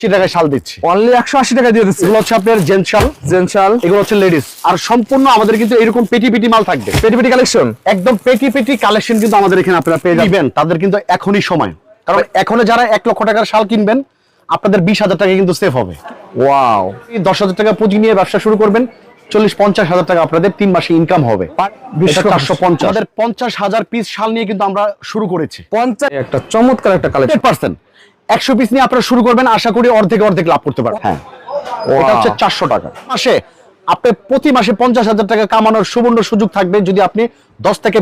আশি টাকায় শাল দিচ্ছি। অনলি একশো আশি টাকা দিয়ে দিচ্ছে। এগুলো হচ্ছে আপনার জেন্টস শাল। জেনশাল এগুলো হচ্ছে লেডিস আর সম্পূর্ণ আমাদের কিন্তু এরকম পেটি পেটি মাল থাকবে। পেটি পেটি কালেকশন একদম পেটি পেটি কালেকশন কিন্তু আমাদের এখানে আপনারা পেয়ে যাবেন। তাদের কিন্তু এখনই সময়। কারণ এখনও যারা এক লক্ষ টাকার শাল কিনবেন আপনাদের বিশ হাজার টাকা কিন্তু সেভ হবে। ওয়াও দশ হাজার টাকা পুঁজি নিয়ে ব্যবসা শুরু করবেন চল্লিশ পঞ্চাশ হাজার টাকা আপনাদের তিন মাসে ইনকাম হবে। চারশো পঞ্চাশ। আমাদের পঞ্চাশ হাজার পিস শাল নিয়ে কিন্তু আমরা শুরু করেছি। পঞ্চাশ একটা চমৎকার একটা কালেকশন পার্সেন্ট একশো পিস নিয়ে আপনারা শুরু করবেন আশা করি অর্ধেক অর্ধেক লাভ করতে পারবেন। হ্যাঁ। এটা হচ্ছে চারশো টাকা। মাসে আপনি প্রতি মাসে পঞ্চাশ হাজার টাকা কামানোর সুবর্ণ সুযোগ থাকবে যদি আপনি দশ থেকে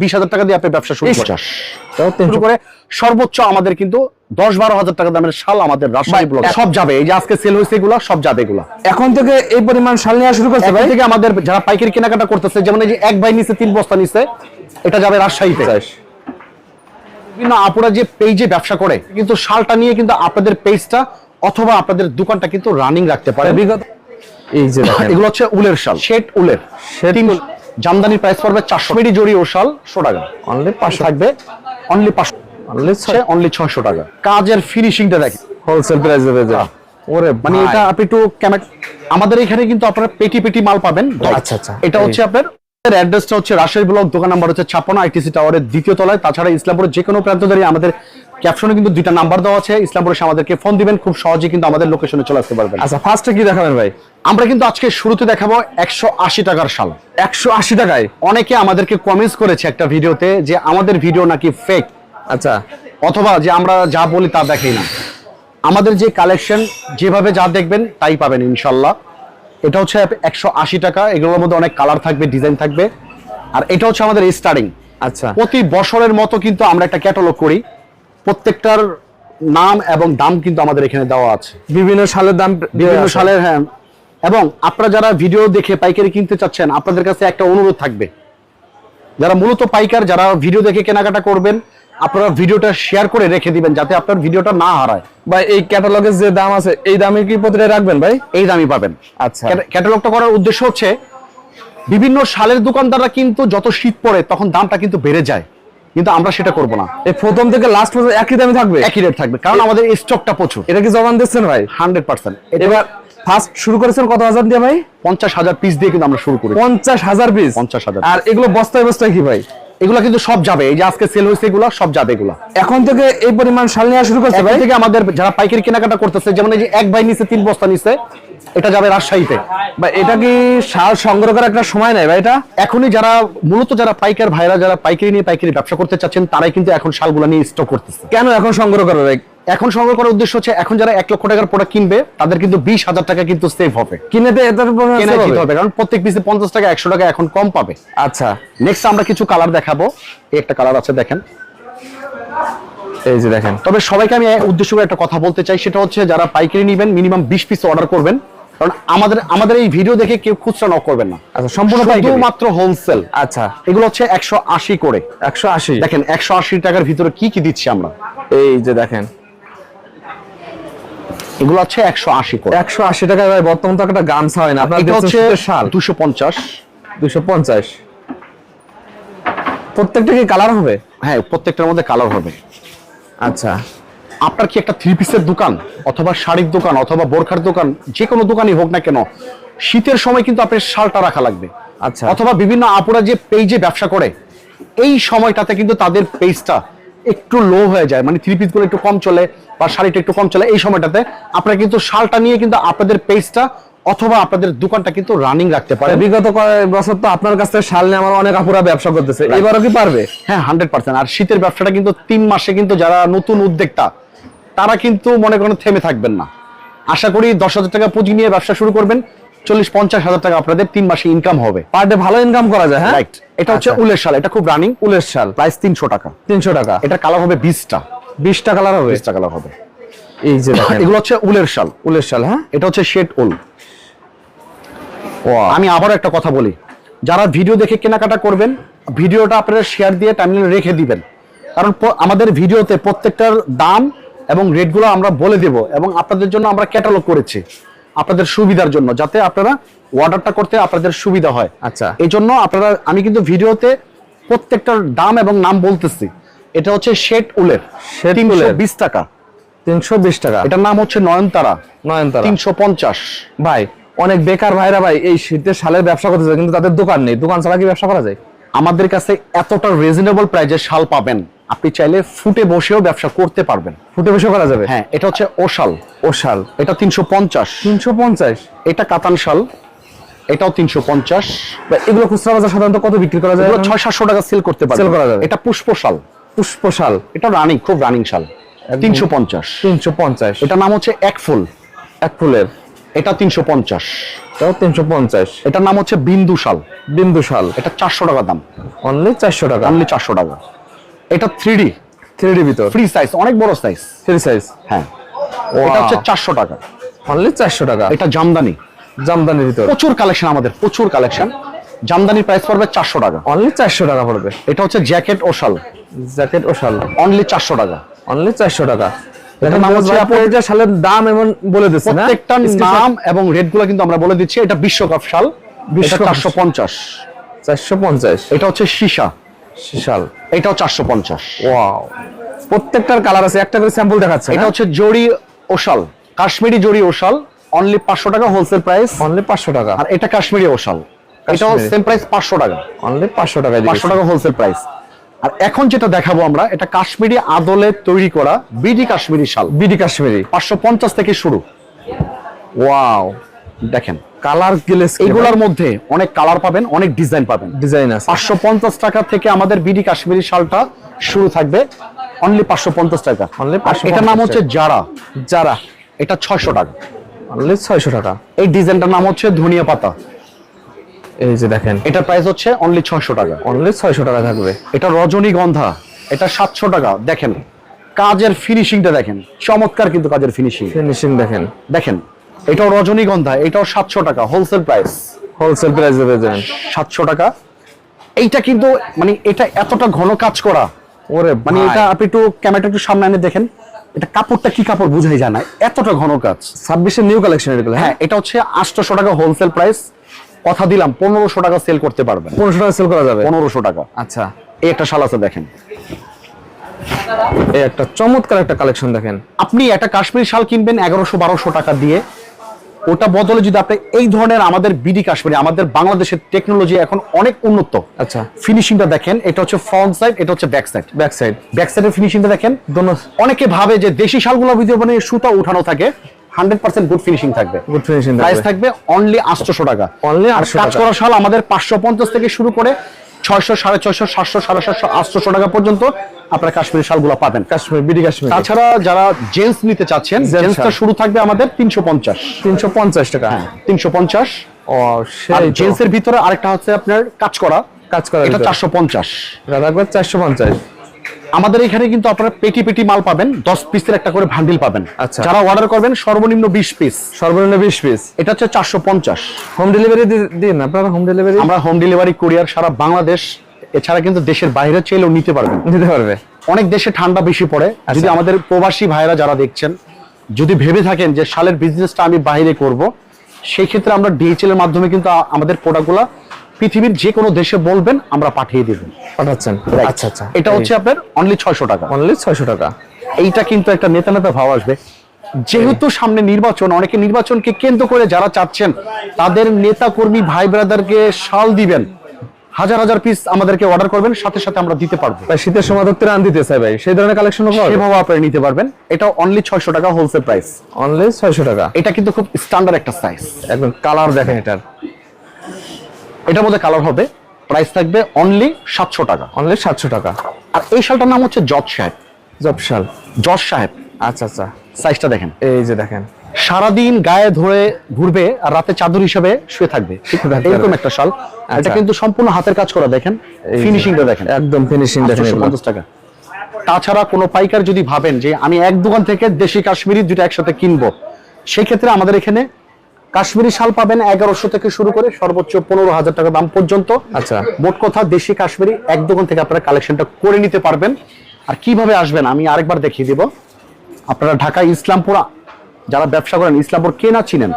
বিশ হাজার টাকা দিয়ে আপনি ব্যবসা শুরু করেন। শুরু করে সর্বোচ্চ আমাদের কিন্তু দশ বারো হাজার টাকা দামের শাল আমাদের রাজশাহী ব্লক সব যাবে। এই যে আজকে সেল হয়েছে এগুলো সব যাবে এগুলো। এখন থেকে এই পরিমাণ শাল নেওয়া শুরু করছে ভাই। থেকে আমাদের যারা পাইকারি কেনাকাটা করতেছে যেমন এই যে এক ভাই নিচে তিন বস্তা নিচে এটা যাবে রাজশাহীতে। বিভিন্ন আপুরা যে পেজে ব্যবসা করে কিন্তু শালটা নিয়ে কিন্তু আপনাদের পেজটা অথবা আপনাদের দোকানটা কিন্তু রানিং রাখতে পারে বিগত এই যে এগুলো হচ্ছে উলের শাল। শেট উলের। জামদানির প্রাইস পড়বে চারশো। মিডি জড়ি ও শাল শো টাকা। অনলি পাঁচশো। থাকবে অনলি পাঁচশো। অনলি অনলি ছয়শো টাকা। কাজের ফিনিশিংটা দেখেন। হোলসেল প্রাইসে পেয়ে যায় ওরে মানে এটা আপনি একটু আমাদের এখানে কিন্তু আপনারা পেটি পেটি মাল পাবেন। আচ্ছা, আচ্ছা। এটা হচ্ছে আপনার অ্যাড্রেসটা হচ্ছে রাজশাহী ব্লক দোকান নাম্বার হচ্ছে ছাপ্পান্ন আইটিসি টাওয়ারের দ্বিতীয় তলায়। তাছাড়া ইসলামপুরের যে কোনো প্রান্ত দাঁড়িয়ে আমাদের ক্যাপশনে কিন্তু দুইটা নাম্বার দেওয়া আছে। ইসলামপুরে আমাদেরকে ফোন দিবেন খুব সহজে কিন্তু আমাদের লোকেশনে চলে আসতে পারবেন। আচ্ছা ফার্স্টে কি দেখাবেন ভাই? আমরা কিন্তু আজকে শুরুতে দেখাবো একশো আশি টাকার শাল। একশো আশি টাকায়? অনেকে আমাদেরকে কমেন্টস করেছে একটা ভিডিওতে যে আমাদের ভিডিও নাকি ফেক আচ্ছা। অথবা যে আমরা যা বলি তা দেখাই না। আমাদের যে কালেকশন যেভাবে যা দেখবেন তাই পাবেন ইনশাল্লাহ। এটা হচ্ছে একশো আশি টাকা। এগুলোর মধ্যে অনেক কালার থাকবে ডিজাইন থাকবে। আর এটা হচ্ছে আমাদের স্টার্টিং আচ্ছা। প্রতি বছরের মতো কিন্তু আমরা একটা ক্যাটালগ করি। প্রত্যেকটার নাম এবং দাম কিন্তু আমাদের এখানে দেওয়া আছে। বিভিন্ন সালের দাম বিভিন্ন সালের হ্যাঁ। এবং আপনারা যারা ভিডিও দেখে পাইকারি কিনতে চাচ্ছেন আপনাদের কাছে একটা অনুরোধ থাকবে। যারা মূলত পাইকার যারা ভিডিও দেখে কেনাকাটা করবেন আপনারা ভিডিওটা শেয়ার করে রেখে দিবেন যাতে আপনার ভিডিওটা না হারায়। ভাই এই ক্যাটালগের যে দাম আছে এই দামে কি প্রতিটা রাখবেন ভাই? এই দামই পাবেন। আচ্ছা। ক্যাটালগটা করার উদ্দেশ্য হচ্ছে বিভিন্ন সালের দোকানদাররা কিন্তু যত শীত পড়ে তখন দামটা কিন্তু বেড়ে যায়। কিন্তু আমরা সেটা করব না। এই প্রথম থেকে লাস্ট পর্যন্ত একই দামে থাকবে? একই রেট থাকবে কারণ আমাদের স্টকটা প্রচুর। এটা কি জবান দিচ্ছেন ভাই? Hundred percent. এবার ফার্স্ট শুরু করেছেন কত হাজার দিয়ে ভাই? পঞ্চাশ হাজার পিস দিয়ে কিন্তু আমরা শুরু করি পঞ্চাশ হাজার পিস 50,000 আর এগুলো বস্তায় বস্তায় কি ভাই? এগুলো কিন্তু সব যাবে। এই যে আজকে সেল হয়েছে এগুলো সব যাবে এগুলো। এখন থেকে এই পরিমাণ শাল নেওয়া শুরু করছে ভাই? থেকে আমাদের যারা পাইকারি কেনাকাটা করতেছে যেমন এই যে এক ভাই নিচে তিন বস্তা নিচে এটা যাবে রাজশাহীতে। বা এটা কি শাল সংগ্রহ করার একটা সময় নাই ভাই এটা? এখনই যারা মূলত যারা পাইকার ভাইরা যারা পাইকারি নিয়ে পাইকারি ব্যবসা করতে চাচ্ছেন তারাই কিন্তু এখন শালগুলো নিয়ে স্টক করতেছে। কেন এখন সংগ্রহ করা ভাই? এখন সংগ্রহ করার উদ্দেশ্য হচ্ছে এখন যারা এক লক্ষ টাকার প্রোডাক্ট কিনবে তাদের কিন্তু বিশ হাজার টাকা কিন্তু সেভ হবে। কিনেতে হবে? কারণ প্রত্যেক পিসে পঞ্চাশ টাকা একশো টাকা এখন কম পাবে। আচ্ছা। নেক্সট আমরা কিছু কালার দেখাবো। এই একটা কালার আছে দেখেন। এই যে দেখেন। তবে সবাইকে আমি উদ্দেশ্য করে একটা কথা বলতে চাই সেটা হচ্ছে যারা পাইকারি নেবেন মিনিমাম বিশ পিস অর্ডার করবেন। কারণ আমাদের আমাদের এই ভিডিও দেখে কেউ খুচরা ন করবেন না। আচ্ছা সম্পূর্ণ মাত্র হোলসেল আচ্ছা। এগুলো হচ্ছে একশো আশি করে। একশো আশি। দেখেন একশো আশি টাকার ভিতরে কি কি দিচ্ছি আমরা? এই যে দেখেন। এগুলো হচ্ছে একশো আশি করে। একশো আশি টাকা ভাই বর্তমান তো একটা গামছা হয় না। আপনার এটা হচ্ছে শাল দুশো পঞ্চাশ। দুশো পঞ্চাশ। প্রত্যেকটা কি কালার হবে? হ্যাঁ প্রত্যেকটার মধ্যে কালার হবে। আচ্ছা। আপনার কি একটা থ্রি পিসের দোকান অথবা শাড়ির দোকান অথবা বোরখার দোকান যে কোনো দোকানই হোক না কেন শীতের সময় কিন্তু আপনার শালটা রাখা লাগবে। আচ্ছা। অথবা বিভিন্ন আপুরা যে পেজে ব্যবসা করে এই সময়টাতে কিন্তু তাদের পেজটা একটু লো হয়ে যায় মানে থ্রি পিসগুলো একটু কম চলে বা শাড়িটা একটু কম চলে এই সময়টাতে আপনারা কিন্তু শালটা নিয়ে কিন্তু আপনাদের পেজটা অথবা আপনাদের দোকানটা কিন্তু রানিং রাখতে পারে বিগত কয়েক বছর তো আপনার কাছ থেকে শাল নিয়ে আমার অনেক আপুরা ব্যবসা করতেছে এবারও কি পারবে? হ্যাঁ হান্ড্রেড পার্সেন্ট আর শীতের ব্যবসাটা কিন্তু তিন মাসে কিন্তু যারা নতুন উদ্যোক্তা তারা কিন্তু মনে করেন থেমে থাকবেন না। আশা করি দশ হাজার টাকা পুঁজি নিয়ে ব্যবসা শুরু করবেন। চল্লিশ পঞ্চাশ হাজার টাকা আপনাদের তিন মাসে ইনকাম হবে। পার ডে ভালো ইনকাম করা যায় হ্যাঁ? রাইট এটা হচ্ছে আচ্ছা। উলের শাল এটা খুব রানিং উলের শাল। প্রাইস তিনশো টাকা। তিনশো টাকা। এটা কালার হবে বিশটা। বিশটা কালার হবে? বিশটা কালার হবে। এই যে এগুলো হচ্ছে উলের শাল। উলের শাল হ্যাঁ? এটা হচ্ছে শেড উল। ও আমি আবারও একটা কথা বলি। যারা ভিডিও দেখে কেনাকাটা করবেন ভিডিওটা আপনারা শেয়ার দিয়ে টাইমলাইনে রেখে দিবেন। কারণ আমাদের ভিডিওতে প্রত্যেকটার দাম এবং রেটগুলো আমরা বলে দেব এবং আপনাদের জন্য আমরা ক্যাটালগ করেছি। আপনাদের সুবিধার জন্য যাতে আপনারা অর্ডারটা করতে আপনাদের সুবিধা হয়। আচ্ছা। এই জন্য আপনারা আমি কিন্তু ভিডিওতে প্রত্যেকটার দাম এবং নাম বলতেছি। এটা হচ্ছে শেড উলের। তিনশো উলের। বিশ টাকা। তিনশো বিশ টাকা। এটার নাম হচ্ছে নয়নতারা। নয়নতারা। তিনশো পঞ্চাশ। ভাই অনেক বেকার ভাইরা ভাই এই শীতের শালের ব্যবসা করতেছে কিন্তু তাদের দোকান নেই। দোকান ছাড়া কি ব্যবসা করা যায়? আমাদের কাছে এতটা রিজনেবল প্রাইজে শাল পাবেন। আপনি চাইলে ফুটে বসেও ব্যবসা করতে পারবেন। ফুটে বসে করা যাবে? হ্যাঁ এটা হচ্ছে ওশাল শাল। ও শাল। এটা তিনশো পঞ্চাশ। তিনশো পঞ্চাশ? এটা কাতান শাল। এটাও তিনশো পঞ্চাশ। এগুলো খুচরা বাজার সাধারণত কত বিক্রি করা যায় ছয় সাতশো টাকা সেল করতে পারবেন। Sell করা যাবে। এটা পুষ্প শাল। পুষ্প শাল। এটা রানিং খুব রানিং শাল। তিনশো পঞ্চাশ। তিনশো পঞ্চাশ। এটা নাম হচ্ছে এক ফুল। এক ফুলের। এটা তিনশো পঞ্চাশ। এটাও তিনশো পঞ্চাশ। এটার নাম হচ্ছে বিন্দু শাল। বিন্দু শাল এটা চারশো টাকা দাম। অনলি চারশো টাকা। অনলি চারশো টাকা। এটা থ্রি ডি থ্রি ডি ভিতর। ফ্রি সাইজ অনেক বড় সাইজ থ্রি সাইজ হ্যাঁ। এটা হচ্ছে চারশো টাকা। অনলি চারশো টাকা। এটা জামদানি। জামদানির ভিতর। প্রচুর কালেকশন আমাদের প্রচুর কালেকশন জামদানির প্রাইস পড়বে চারশো টাকা। অনলি চারশো টাকা পড়বে। এটা হচ্ছে জ্যাকেট ও শাল। জ্যাকেট ও শাল। অনলি চারশো টাকা। অনলি চারশো টাকা। এটার নাম হচ্ছে আপনি শালের দাম এমন বলে দিচ্ছেন না। প্রত্যেকটা নাম এবং রেট কিন্তু আমরা বলে দিচ্ছি। এটা বিশ্বকাপ শাল। চারশো পঞ্চাশ। চারশো পঞ্চাশ। এটা হচ্ছে সীসা। শাল। এটাও চারশো পঞ্চাশ। ওয়াও। প্রত্যেকটার কালার আছে একটা করে স্যাম্পল দেখাচ্ছে এটা হচ্ছে জড়ি ওশাল কাশ্মীরি জড়ি ওশাল অনলি পাঁচশো টাকা হোলসেল প্রাইস অনলি পাঁচশো টাকা। আর এটা কাশ্মীরি ওশাল এটাও কাশ্মীরি। সেম প্রাইস পাঁচশো টাকা। অনলি পাঁচশো টাকা পাঁচশো টাকা হোলসেল প্রাইস আর এখন যেটা দেখাবো আমরা এটা কাশ্মীরি আদলে তৈরি করা বিডি কাশ্মীরি শাল। বিডি কাশ্মীরি। পাঁচশো পঞ্চাশ থেকে শুরু। ওয়াও। দেখেন কালার গ্লেস এগুলোর মধ্যে অনেক কালার পাবেন অনেক ডিজাইন পাবেন। ডিজাইন আছে। পাঁচশো পঞ্চাশ টাকা থেকে আমাদের বিডি কাশ্মীরি শালটা শুরু থাকবে। অনলি পাঁচশো পঞ্চাশ টাকা। Only আর 550 এটার নাম হচ্ছে যারা যারা এটা ছয়শো টাকা। অনলি ছয়শো টাকা। এই ডিজাইনটার নাম হচ্ছে ধনিয়া পাতা। এই যে দেখেন। এটার প্রাইস হচ্ছে অনলি ছয়শো টাকা। অনলি ছয়শো টাকা থাকবে। এটা রজনীগন্ধা এটা সাতশো টাকা দেখেন। কাজের ফিনিশিংটা দেখেন। চমৎকার কিন্তু কাজের ফিনিশিং ফিনিশিং দেখেন। দেখেন এটাও রজনীগন্ধা এটাও সাতশো টাকা হোলসেল প্রাইস হোলসেল প্রাইসে পেয়ে যাবেন। সাতশো টাকা। এইটা কিন্তু মানে এটা এতটা ঘন কাজ করা। ওরে মানে এটা আপনি একটু ক্যামেরাটা একটু সামনে এনে দেখেন। এটা কাপড়টা কি কাপড় বুঝাই যায় না এতটা ঘন কাজ। ছাব্বিশের নিউ কালেকশন এগুলো হ্যাঁ? হ্যাঁ এটা হচ্ছে আটশোশো টাকা হোলসেল প্রাইস কথা দিলাম পনেরোশো টাকা সেল করতে পারবেন। পনেরোশো টাকা সেল করা যাবে? পনেরোশো টাকা। আচ্ছা। এই একটা শাল আছে দেখেন। এই একটা চমৎকার একটা কালেকশন দেখেন। আপনি একটা কাশ্মীরি শাল কিনবেন এগারোশো বারোশো টাকা দিয়ে। ওটা বদলে যদি আপনি এই ধরনের আমাদের বিডি কাশ্মীরি আমাদের বাংলাদেশের টেকনোলজি এখন অনেক উন্নত। আচ্ছা। ফিনিশিংটা দেখেন এটা হচ্ছে ফ্রন্ট সাইড এটা হচ্ছে back side back side back সাইডের ফিনিশিংটা দেখেন। অনেকে ভাবে যে দেশি শালগুলোর ভিতরে মানে সুতা উঠানো থাকে। হান্ড্রেড পার্সেন্ট গুড ফিনিশিং থাকবে। গুড ফিনিশিং প্রাইস থাকবে। অনলি আটশোশো টাকা। 800 কাজ। করা শাল আমাদের পাঁচশো পঞ্চাশ থেকে শুরু করে ছয়শো সাড়ে ছয়শো সাতশো সাড়ে সাতশো আটশোশো টাকা পর্যন্ত আপনারা কাশ্মীরি শালগুলো পাবেন। কাশ্মীর বিডি কাশ্মীর। তাছাড়া যারা জেন্টস নিতে চাচ্ছেন জেন্টসটা শুরু থাকবে আমাদের তিনশো পঞ্চাশ। তিনশো পঞ্চাশ টাকা। তিনশো পঞ্চাশ। ও আর সেই জেন্টস ভিতরে আরেকটা হচ্ছে আপনার কাজ করা। কাজ করা এটা চারশো পঞ্চাশ। রাখবে চারশো পঞ্চাশ। আমাদের এখানে কিন্তু আপনারা পেটি পেটি মাল পাবেন দশ পিসের একটা করে ভান্ডিল পাবেন। আচ্ছা। যারা অর্ডার করবেন সর্বনিম্ন বিশ পিস। সর্বনিম্ন বিশ পিস। এটা হচ্ছে চারশো পঞ্চাশ। হোম ডেলিভারি দিন আপনারা হোম ডেলিভারি আমরা হোম ডেলিভারি কুরিয়ার সারা বাংলাদেশ এছাড়া কিন্তু দেশের বাইরে চাইলেও নিতে পারবেন। দিতে পারবে। অনেক দেশে ঠান্ডা বেশি পড়ে। আচ্ছা। যদি আমাদের প্রবাসী ভাইরা যারা দেখছেন যদি ভেবে থাকেন যে সালের বিজনেসটা আমি বাইরে করব সেই ক্ষেত্রে আমরা ডিএচএল এর মাধ্যমে কিন্তু আমাদের প্রোডাক্টগুলো পৃথিবীর যে কোনো দেশে বলবেন আমরা পাঠিয়ে দেব। পাঠাচ্ছেন? আচ্ছা আচ্ছা। এটা হচ্ছে আপনার অনলি ছয়শো টাকা। অনলি ছয়শো টাকা। এইটা কিন্তু একটা নেতা নেতা ভাব আসবে। যেহেতু সামনে নির্বাচন অনেকে নির্বাচনকে কেন্দ্র করে যারা চাচ্ছেন তাদের নেতা কর্মী ভাই ব্রাদারকে শাল দিবেন। হাজার হাজার পিস আমাদেরকে অর্ডার করবেন সাথে সাথে আমরা দিতে পারব। তাই শীতের সময় তো ত্রাণ দিতে চাই ভাই। সেই ধরনের কালেকশন সেভাবে আপনারা নিতে পারবেন। এটা অনলি ছয়শো টাকা হোলসেল প্রাইস অনলি ছয়শো টাকা। এটা কিন্তু খুব স্ট্যান্ডার্ড একটা সাইজ একদম কালার দেখেন এটার। এটার মধ্যে কালার হবে প্রাইস থাকবে অনলি সাতশো টাকা। অনলি সাতশো টাকা। আর এই শালটার নাম হচ্ছে জজ সাহেব। জবশাল জজ সাহেব। আচ্ছা আচ্ছা। সাইজটা দেখেন। এই যে দেখেন। সারাদিন গায়ে ধরে ঘুরবে আর রাতে চাদর হিসেবে শুয়ে থাকবে। এরকম একটা শাল। এটা আচ্ছা। কিন্তু সম্পূর্ণ হাতের কাজ করা দেখেন। ফিনিশিংটা দেখেন। একদম ফিনিশিং দেখেন। 850 টাকা। তাছাড়া কোনো পাইকার যদি ভাবেন যে আমি এক দোকান থেকে দেশি কাশ্মীরি দুটো একসাথে কিনবো সেই ক্ষেত্রে আমাদের এখানে কাশ্মীরি শাল পাবেন এগারোশো থেকে শুরু করে সর্বোচ্চ পনেরো হাজার টাকা দাম পর্যন্ত। আচ্ছা। মোট কথা দেশি কাশ্মীরি এক দোকান থেকে আপনারা কালেকশনটা করে নিতে পারবেন। আর কীভাবে আসবেন আমি আরেকবার দেখিয়ে দিব। আপনারা ঢাকা ইসলামপুরা যারা ব্যবসা করেন ইসলামপুর কে না চিনেন?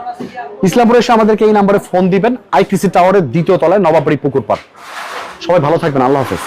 ইসলামপুরে এসে আমাদেরকে এই নাম্বারে ফোন দিবেন। আইটিসি টাওয়ারের দ্বিতীয় তলায় নবাবাড়ি পুকুর পার সবাই ভালো থাকবেন। আল্লাহ হাফেজ।